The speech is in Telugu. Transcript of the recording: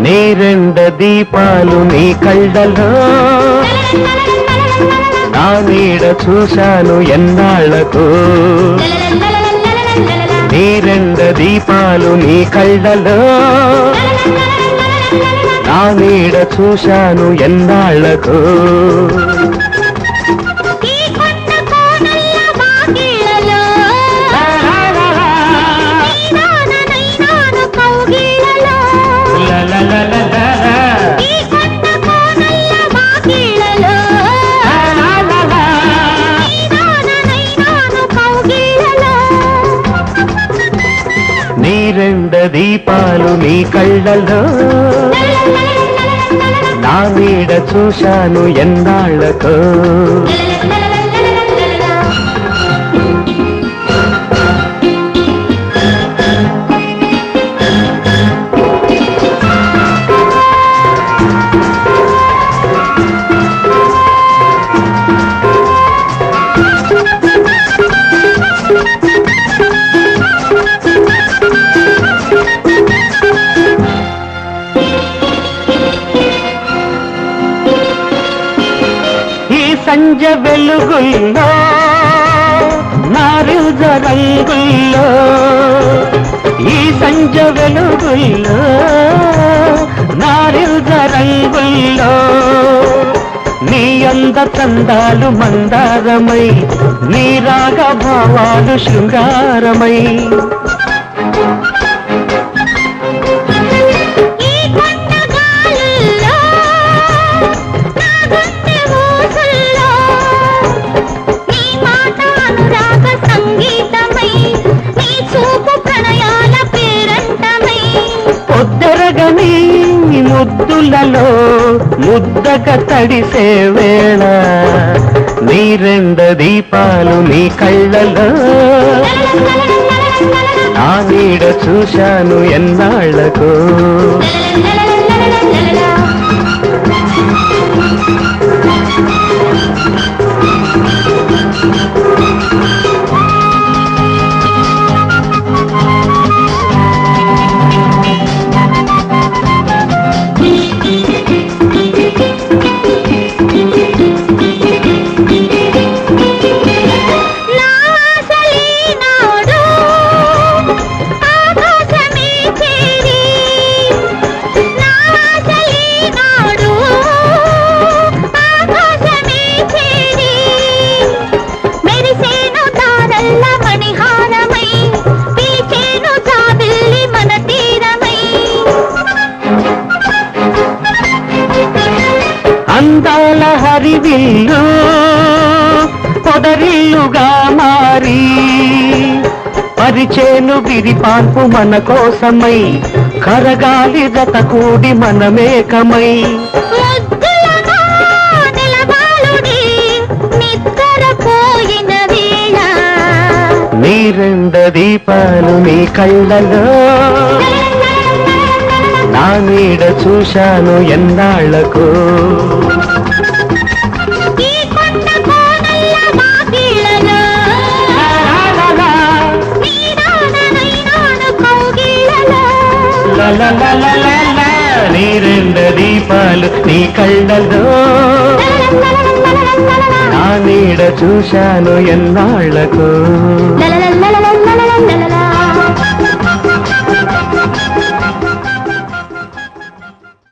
నీ రెండ దీపాలు నీ కళ్ళలో. నా నీడ చూశాను ఎన్నాళ్ళకు. నీ రెండ దీపాలు నీ కళ్ళలో. నా నీడ చూశాను ఎన్నాళ్ళకు. ఈ కొండ కోనల్ల వాకిళ్ళలో నీనాననైనాను కౌగిళ్ళలో ఈ కొండ కోనల్ల వాకిళ్ళలో నీనాననైనాను కౌగిళ్ళలో నీ రెండ దీపాలు నీ కళ్ళలో నా నీడ చూశాను ఎన్నాళ్ళకు ఈ వెలుగుల్లో నారుజ రంగుల్లో ఈ సంజ వెలుగుల్లో నారుజ రంగుల్లో. నీ అంద చందాలు మందారమై నీ రాగ భావాలు శృంగారమై. ముద్దులలో ముద్దక తడిసే వేళ నీ రెండ దీపాలు నీ కళ్ళలో. ఆ నీడ చూశాను ఎన్నాళ్ళకు. అందాల హరివిల్లు పొదరిల్లుగా మారి పరిచేను విరిపాన్పు మన కోసమై కరగాలి జత కూడి మనమేకమై ముద్దులగా నిలబాలుడి నిద్రపోయిన వేళ. నీ రెండ దీపాలు నీ కళ్ళలో నీడ చూశాను ఎన్నాళ్ళకు నీ రెండ దీపాలు నీ కళ్ళలో నా నీడ చూశాను ఎన్నాళ్ళకు